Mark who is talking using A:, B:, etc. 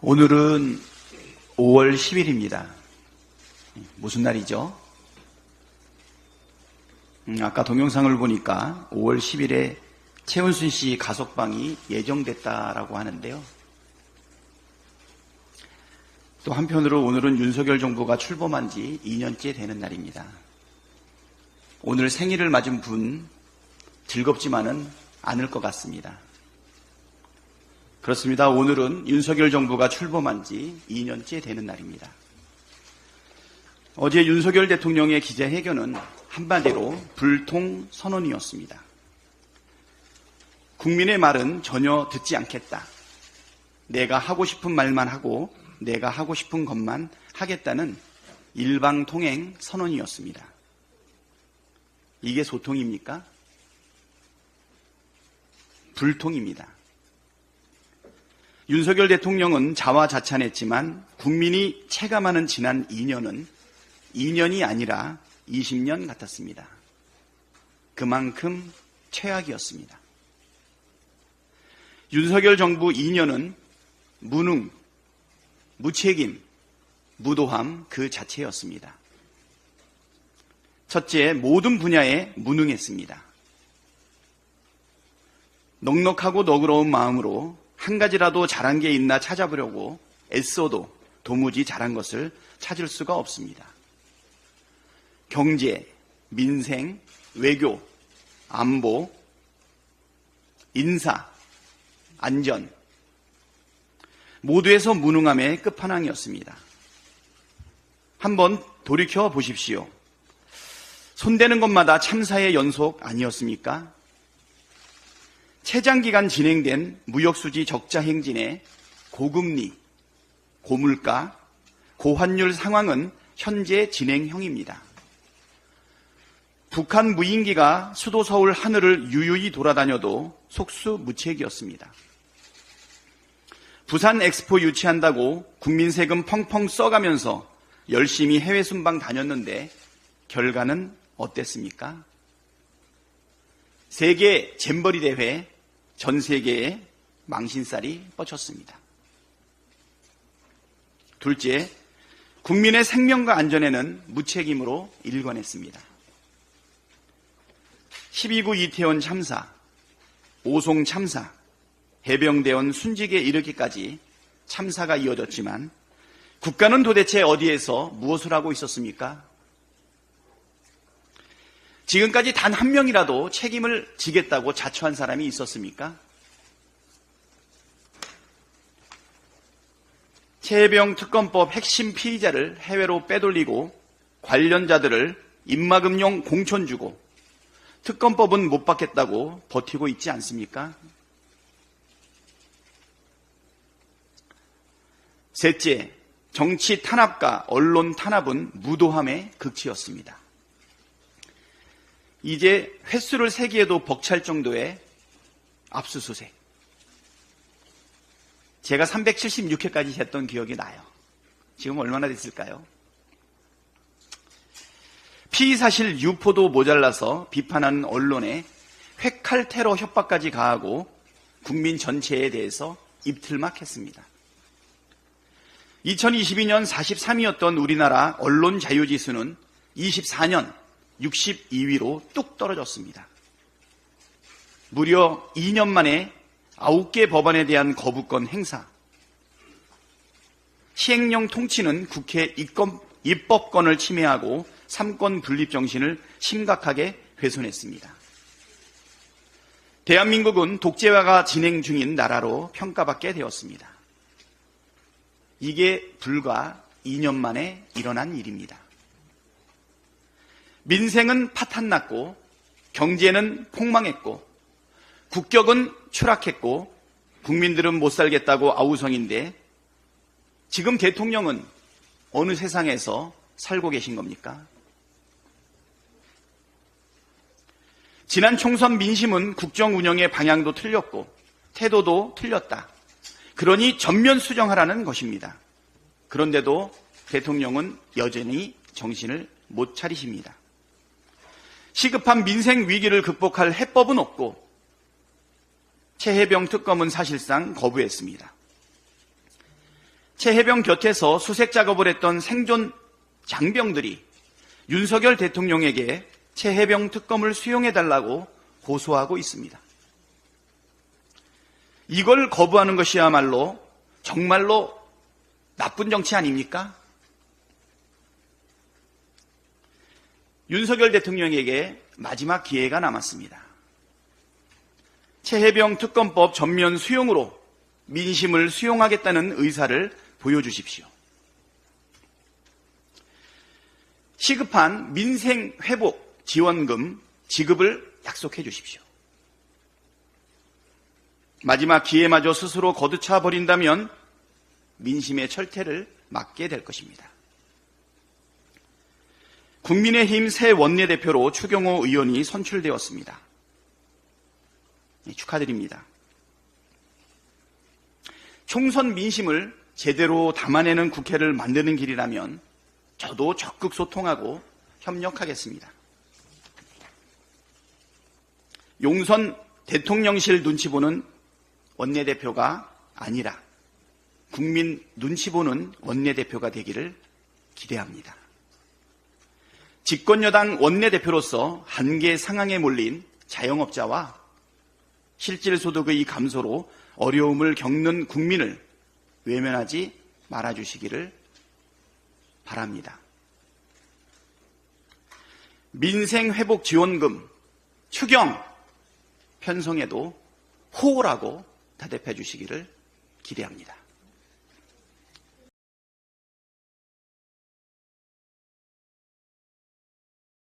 A: 오늘은 5월 10일입니다. 무슨 날이죠? 음, 아까 동영상을 보니까 5월 10일에 최은순 씨 가석방이 예정됐다라고 하는데요. 또 한편으로 오늘은 윤석열 정부가 출범한 지 2년째 되는 날입니다. 오늘 생일을 맞은 분 즐겁지만은 않을 것 같습니다. 그렇습니다. 오늘은 윤석열 정부가 출범한 지 2년째 되는 날입니다. 어제 윤석열 대통령의 기자회견은 한마디로 불통 선언이었습니다. 국민의 말은 전혀 듣지 않겠다. 내가 하고 싶은 말만 하고 내가 하고 싶은 것만 하겠다는 일방통행 선언이었습니다. 이게 소통입니까? 불통입니다. 윤석열 대통령은 자화자찬했지만 국민이 체감하는 지난 2년은 2년이 아니라 20년 같았습니다. 그만큼 최악이었습니다. 윤석열 정부 2년은 무능, 무책임, 무도함 그 자체였습니다. 첫째, 모든 분야에 무능했습니다. 넉넉하고 너그러운 마음으로 한 가지라도 잘한 게 있나 찾아보려고 애써도 도무지 잘한 것을 찾을 수가 없습니다. 경제, 민생, 외교, 안보, 인사, 안전, 모두에서 무능함의 끝판왕이었습니다. 한번 돌이켜 보십시오. 손대는 것마다 참사의 연속 아니었습니까? 최장 기간 진행된 무역수지 적자 행진의 고금리, 고물가, 고환율 상황은 현재 진행형입니다. 북한 무인기가 수도 서울 하늘을 유유히 돌아다녀도 속수무책이었습니다. 부산 엑스포 유치한다고 국민 세금 펑펑 써가면서 열심히 해외 순방 다녔는데 결과는 어땠습니까? 세계 잼버리 대회 전 세계에 망신살이 뻗쳤습니다. 둘째, 국민의 생명과 안전에는 무책임으로 일관했습니다. 12구 이태원 참사, 오송 참사, 해병대원 순직에 이르기까지 참사가 이어졌지만 국가는 도대체 어디에서 무엇을 하고 있었습니까? 지금까지 단 한 명이라도 책임을 지겠다고 자처한 사람이 있었습니까? 최혜병 특검법 핵심 피의자를 해외로 빼돌리고 관련자들을 입막음용 공천 주고 특검법은 못 받겠다고 버티고 있지 않습니까? 셋째, 정치 탄압과 언론 탄압은 무도함의 극치였습니다. 이제 횟수를 세기에도 벅찰 정도의 압수수색. 제가 376회까지 했던 기억이 나요. 지금 얼마나 됐을까요? 피의사실 유포도 모자라서 비판하는 언론에 회칼 테러 협박까지 가하고 국민 전체에 대해서 입틀막 했습니다. 2022년 43위였던 우리나라 언론 자유지수는 24년 62위로 뚝 떨어졌습니다. 무려 2년 만에 9개 법안에 대한 거부권 행사, 시행령 통치는 국회 입법권을 침해하고 삼권 분립 정신을 심각하게 훼손했습니다. 대한민국은 독재화가 진행 중인 나라로 평가받게 되었습니다. 이게 불과 2년 만에 일어난 일입니다. 민생은 파탄났고 경제는 폭망했고 국격은 추락했고 국민들은 못 살겠다고 아우성인데 지금 대통령은 어느 세상에서 살고 계신 겁니까? 지난 총선 민심은 국정 운영의 방향도 틀렸고 태도도 틀렸다. 그러니 전면 수정하라는 것입니다. 그런데도 대통령은 여전히 정신을 못 차리십니다. 시급한 민생 위기를 극복할 해법은 없고 최혜병 특검은 사실상 거부했습니다. 최해병 곁에서 수색 작업을 했던 생존 장병들이 윤석열 대통령에게 최해병 특검을 수용해달라고 고소하고 있습니다. 이걸 거부하는 것이야말로 정말로 나쁜 정치 아닙니까? 윤석열 대통령에게 마지막 기회가 남았습니다. 최해병 특검법 전면 수용으로 민심을 수용하겠다는 의사를 보여주십시오. 시급한 민생 회복 지원금 지급을 약속해 주십시오. 마지막 기회마저 스스로 거두차 버린다면 민심의 철퇴를 막게 될 것입니다. 국민의힘 새 원내대표로 추경호 의원이 선출되었습니다. 네, 축하드립니다. 총선 민심을 제대로 담아내는 국회를 만드는 길이라면 저도 적극 소통하고 협력하겠습니다. 용선 대통령실 눈치 보는 원내대표가 아니라 국민 눈치 보는 원내대표가 되기를 기대합니다. 집권여당 원내대표로서 한계 상황에 몰린 자영업자와 실질소득의 감소로 어려움을 겪는 국민을 외면하지 말아주시기를 바랍니다. 민생회복지원금 추경 편성에도 호라고 대답해 주시기를 기대합니다.